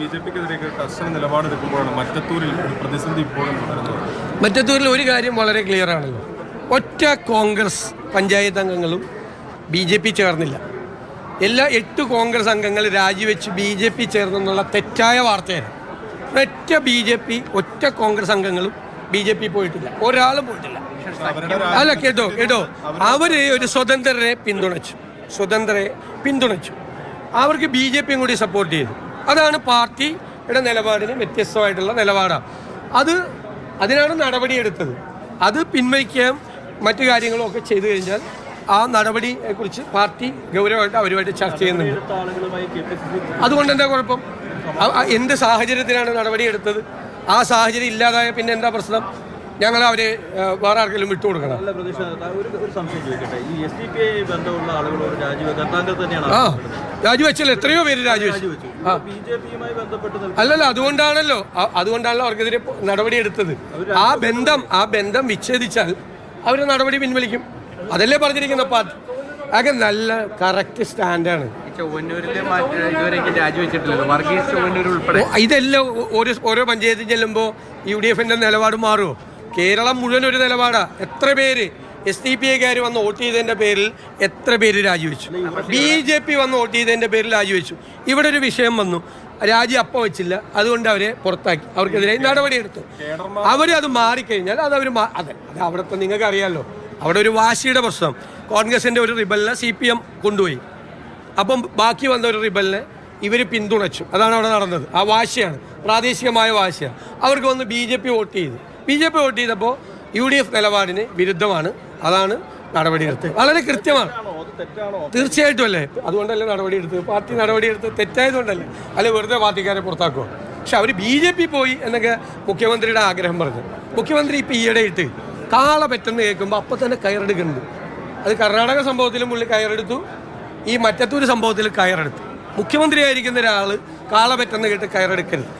B J പിക്കെതിരെയൊക്കെ കർശന നിലപാടെടുക്കുമ്പോഴാണ് മറ്റത്തൂരിൽ ഒരു പ്രതിസന്ധി ഇപ്പോഴും തുടരുന്നത്. മറ്റത്തൂരിൽ ഒരു കാര്യം വളരെ ക്ലിയർ ആണല്ലോ. ഒറ്റ കോൺഗ്രസ് പഞ്ചായത്ത് അംഗങ്ങളും ബി ജെ പി ചേർന്നില്ല. എല്ലാ എട്ട് കോൺഗ്രസ് അംഗങ്ങൾ രാജിവെച്ച് ബി ജെ പി ചേർന്നെന്നുള്ള തെറ്റായ വാർത്തയാണ്. ഒറ്റ ബി ജെ പി ഒറ്റ കോൺഗ്രസ് അംഗങ്ങളും ബി ജെ പി പോയിട്ടില്ല. ഒരാളും പോയിട്ടില്ല. അല്ല കേട്ടോ കേട്ടോ. അവർ ഒരു സ്വതന്ത്രരെ പിന്തുണച്ചു. സ്വതന്ത്രരെ പിന്തുണച്ചു. അവർക്ക് ബി ജെ പിയും കൂടി സപ്പോർട്ട് ചെയ്തു. അതാണ് പാർട്ടിയുടെ നിലപാടിന് വ്യത്യസ്തമായിട്ടുള്ള നിലപാടാണ്. അത് അതിനാണ് നടപടിയെടുത്തത് അത് പിൻവലിക്കുകയും മറ്റു കാര്യങ്ങളും ഒക്കെ ചെയ്തു കഴിഞ്ഞാൽ ആ നടപടിയെ കുറിച്ച് പാർട്ടി ഗൗരവമായിട്ട് അവരുമായിട്ട് ചർച്ച ചെയ്യുന്നുണ്ട്. അതുകൊണ്ട് എന്താ കുഴപ്പം? എന്ത് സാഹചര്യത്തിലാണ് നടപടിയെടുത്തത് ആ സാഹചര്യം ഇല്ലാതായ പിന്നെ എന്താ പ്രശ്നം? ഞങ്ങൾ അവരെ വേറെ ആർക്കെങ്കിലും വിട്ടുകൊടുക്കണം ഒരു സംശയം ചോദിക്കട്ടെ. ഈ എസ് ഡി പി ഐ ബന്ധമുള്ള ആളുകൾ ഒരു രാജിവെക്കാൻ താങ്കൾ തന്നെയാണ് ആ. രാജിവെച്ചല്ലോ എത്രയോ പേര് രാജിവെച്ചു. ആ. അല്ലല്ല അതുകൊണ്ടാണല്ലോ അതുകൊണ്ടാണല്ലോ അവർക്കെതിരെ നടപടി എടുത്തത്. ആ ബന്ധം ആ ബന്ധം വിച്ഛേദിച്ചാൽ അവർ നടപടി പിൻവലിക്കും. അതല്ലേ പറഞ്ഞിരിക്കുന്ന പാർട്ടി? അതൊക്കെ നല്ല കറക്റ്റ് സ്റ്റാൻഡാണ്. ഇതെല്ലാം ഓരോ ഓരോ പഞ്ചായത്തിൽ ചെല്ലുമ്പോൾ യു ഡി എഫിന്റെ നിലപാട് മാറുമോ കേരളം മുഴുവൻ ഒരു നിലപാടാ. എത്ര പേര് എസ് ഡി പി ഐക്കാർ വന്ന് വോട്ട് ചെയ്തതിന്റെ പേരിൽ എത്ര പേര് രാജിവെച്ചു? ബി ജെ പി വന്ന് വോട്ട് ചെയ്തതിന്റെ പേരിൽ രാജിവെച്ചു. ഇവിടെ ഒരു വിഷയം വന്നു. രാജി അപ്പം വെച്ചില്ല. അതുകൊണ്ട് അവരെ പുറത്താക്കി. അവർക്കെതിരെ നടപടിയെടുത്തു. അത് മാറിക്കഴിഞ്ഞാൽ അത് അവർ അതെ അത് അവിടുത്തെ നിങ്ങൾക്ക് അറിയാമല്ലോ അവിടെ ഒരു വാശിയുടെ പ്രശ്നം. കോൺഗ്രസിന്റെ ഒരു റിബലിനെ സി പി എം കൊണ്ടുപോയി. അപ്പം ബാക്കി വന്ന ഒരു റിബലിനെ ഇവർ പിന്തുണച്ചു. അതാണ് അവിടെ നടന്നത്. ആ വാശിയാണ്. പ്രാദേശികമായ വാശിയാണ്. അവർക്ക് വന്ന് ബി ജെ പി വോട്ട് ചെയ്തു. ബി ജെ പി വോട്ട് ചെയ്തപ്പോൾ യു ഡി എഫ് നിലപാടിന് വിരുദ്ധമാണ്. അതാണ് നടപടിയെടുത്ത്. വളരെ കൃത്യമാണ്. തീർച്ചയായിട്ടും അല്ലേ? അതുകൊണ്ടല്ലേ നടപടിയെടുത്ത്. പാർട്ടി നടപടിയെടുത്ത് തെറ്റായതുകൊണ്ടല്ലേ? അല്ലെ വെറുതെ പാർട്ടിക്കാരെ പുറത്താക്കുക. പക്ഷെ അവർ ബി ജെ പി പോയി എന്നൊക്കെ മുഖ്യമന്ത്രിയുടെ ആഗ്രഹം പറഞ്ഞു. മുഖ്യമന്ത്രി ഇപ്പം ഈയിടെ ഇട്ട് കാള പെറ്റെന്ന് കേൾക്കുമ്പോൾ അപ്പം തന്നെ കയറെടുക്കുന്നുണ്ട്. അത് കർണാടക സംഭവത്തിലും പുള്ളി കയറെടുത്തു. ഈ മറ്റത്തൂർ സംഭവത്തിൽ കയറെടുത്തു. മുഖ്യമന്ത്രിയായിരിക്കുന്ന ഒരാൾ കാള പെറ്റെന്ന് കേട്ട് കയറെടുക്കരുത്.